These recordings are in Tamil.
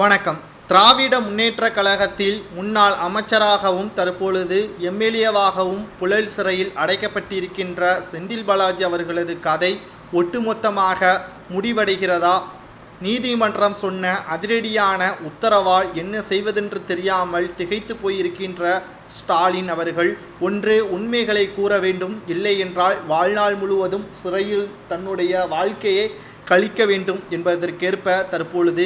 வணக்கம். திராவிட முன்னேற்ற கழகத்தில் முன்னாள் அமைச்சராகவும் தற்பொழுது எம்எல்ஏவாகவும் புழல் சிறையில் அடைக்கப்பட்டிருக்கின்ற செந்தில் பாலாஜி அவர்களது கதை ஒட்டுமொத்தமாக முடிவடைகிறதா? நீதிமன்றம் சொன்ன அதிரடியான உத்தரவால் என்ன செய்வதென்று தெரியாமல் திகைத்து போயிருக்கின்ற ஸ்டாலின் அவர்கள் ஒன்று உண்மைகளை கூற வேண்டும் இல்லை என்றால் வாழ்நாள் முழுவதும் சிறையில் தன்னுடைய வாழ்க்கையை கழிக்க வேண்டும் என்பதற்கேற்ப தற்பொழுது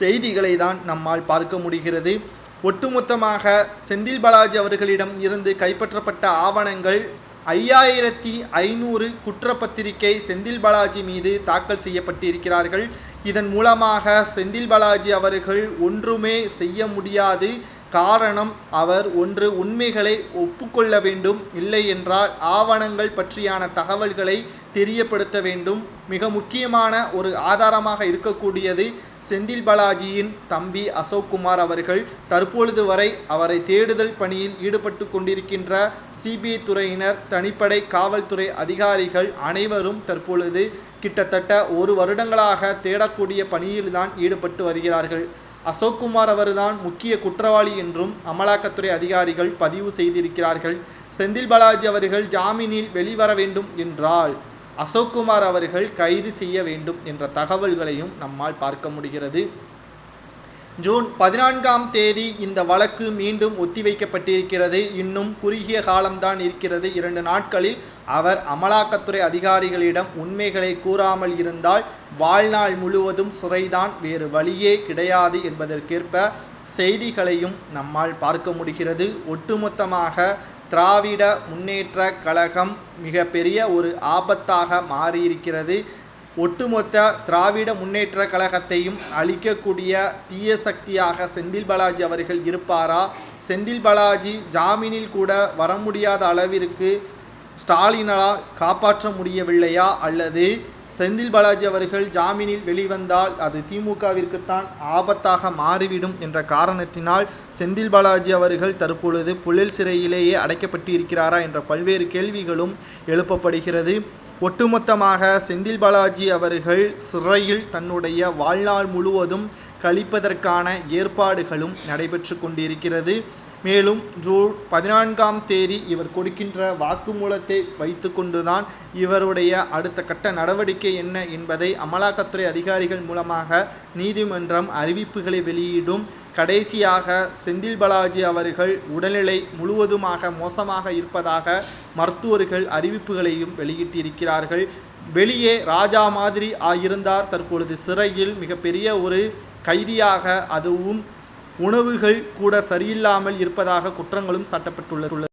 செய்திகளை தான் நம்மால் பார்க்க முடிகிறது. ஒட்டுமொத்தமாக செந்தில் பாலாஜி அவர்களிடம் இருந்து கைப்பற்றப்பட்ட ஆவணங்கள் ஐயாயிரத்தி ஐநூறு குற்றப்பத்திரிகை செந்தில் பாலாஜி மீது தாக்கல் செய்யப்பட்டிருக்கிறார்கள். இதன் மூலமாக செந்தில் பாலாஜி அவர்கள் ஒன்றுமே செய்ய முடியாது. காரணம் அவர் ஒன்று உண்மைகளை ஒப்புக்கொள்ள வேண்டும் இல்லை என்றால் ஆவணங்கள் பற்றியான தகவல்களை தெரியப்படுத்த வேண்டும். மிக முக்கியமான ஒரு ஆதாரமாக இருக்கக்கூடியது செந்தில் பாலாஜியின் தம்பி அசோக்குமார் அவர்கள். தற்பொழுது வரை அவரை தேடுதல் பணியில் ஈடுபட்டு கொண்டிருக்கின்ற சிபிஐ துறையினர் தனிப்படை காவல்துறை அதிகாரிகள் அனைவரும் தற்பொழுது கிட்டத்தட்ட ஒரு வருடங்களாக தேடக்கூடிய பணியில்தான் ஈடுபட்டு வருகிறார்கள். அசோக்குமார் அவர்தான் முக்கிய குற்றவாளி என்றும் அமலாக்கத்துறை அதிகாரிகள் பதிவு செய்திருக்கிறார்கள். செந்தில் பாலாஜி அவர்கள் ஜாமீனில் வெளிவர வேண்டும் என்றால் அசோக்குமார் அவர்கள் கைது செய்ய வேண்டும் என்ற தகவல்களையும் நம்மால் பார்க்க முடிகிறது. ஜூன் பதினான்காம் தேதி இந்த வழக்கு மீண்டும் ஒத்திவைக்கப்பட்டிருக்கிறது. இன்னும் குறுகிய காலம்தான் இருக்கிறது. இரண்டு நாட்களில் அவர் அமலாக்கத்துறை அதிகாரிகளிடம் உண்மைகளை கூறாமல் இருந்தால் வாழ்நாள் முழுவதும் சிறைதான் வேறு வழியே கிடையாது என்பதற்கேற்ப செய்திகளையும் நம்மால் பார்க்க முடிகிறது. ஒட்டுமொத்தமாக திராவிட முன்னேற்ற கழகம் மிகப்பெரிய ஒரு ஆபத்தாக மாறியிருக்கிறது. ஒட்டுமொத்த திராவிட முன்னேற்ற கழகத்தையும் அழிக்கக்கூடிய தீய சக்தியாக செந்தில் பாலாஜி அவர்கள் இருப்பாரா? செந்தில் பாலாஜி ஜாமீனில் கூட வர முடியாத அளவிற்கு ஸ்டாலினால் காப்பாற்ற முடியவில்லையா? அல்லது செந்தில் பாலாஜி அவர்கள் ஜாமீனில் வெளிவந்தால் அது திமுகவிற்குத்தான் ஆபத்தாக மாறிவிடும் என்ற காரணத்தினால் செந்தில் பாலாஜி அவர்கள் தற்பொழுது புழல் சிறையிலேயே அடைக்கப்பட்டு இருக்கிறாரா என்ற பல்வேறு கேள்விகளும் எழுப்பப்படுகிறது. ஒட்டுமொத்தமாக செந்தில் பாலாஜி அவர்கள் சிறையில் தன்னுடைய வாழ்நாள் முழுவதும் கழிப்பதற்கான ஏற்பாடுகளும் நடைபெற்று கொண்டிருக்கிறது. மேலும் ஜூன் பதினான்காம் தேதி இவர் கொடுக்கின்ற வாக்குமூலத்தை வைத்துக்கொண்டுதான் இவருடைய அடுத்த கட்ட நடவடிக்கை என்ன என்பதை அமலாக்கத்துறை அதிகாரிகள் மூலமாக நீதிமன்றம் அறிவிப்புகளை வெளியிடும். கடைசியாக செந்தில் பாலாஜி அவர்கள் உடல்நிலை முழுவதுமாக மோசமாக இருப்பதாக மருத்துவர்கள் அறிவிப்புகளையும் வெளியிட்டிருக்கிறார்கள். வெளியே ராஜா மாதிரி ஆயிருந்தார் தற்பொழுது சிறையில் மிகப்பெரிய ஒரு கைதியாக அதுவும் உணவுகள் கூட சரியில்லாமல் இருப்பதாக குற்றங்களும் சாட்டப்பட்டுள்ளது.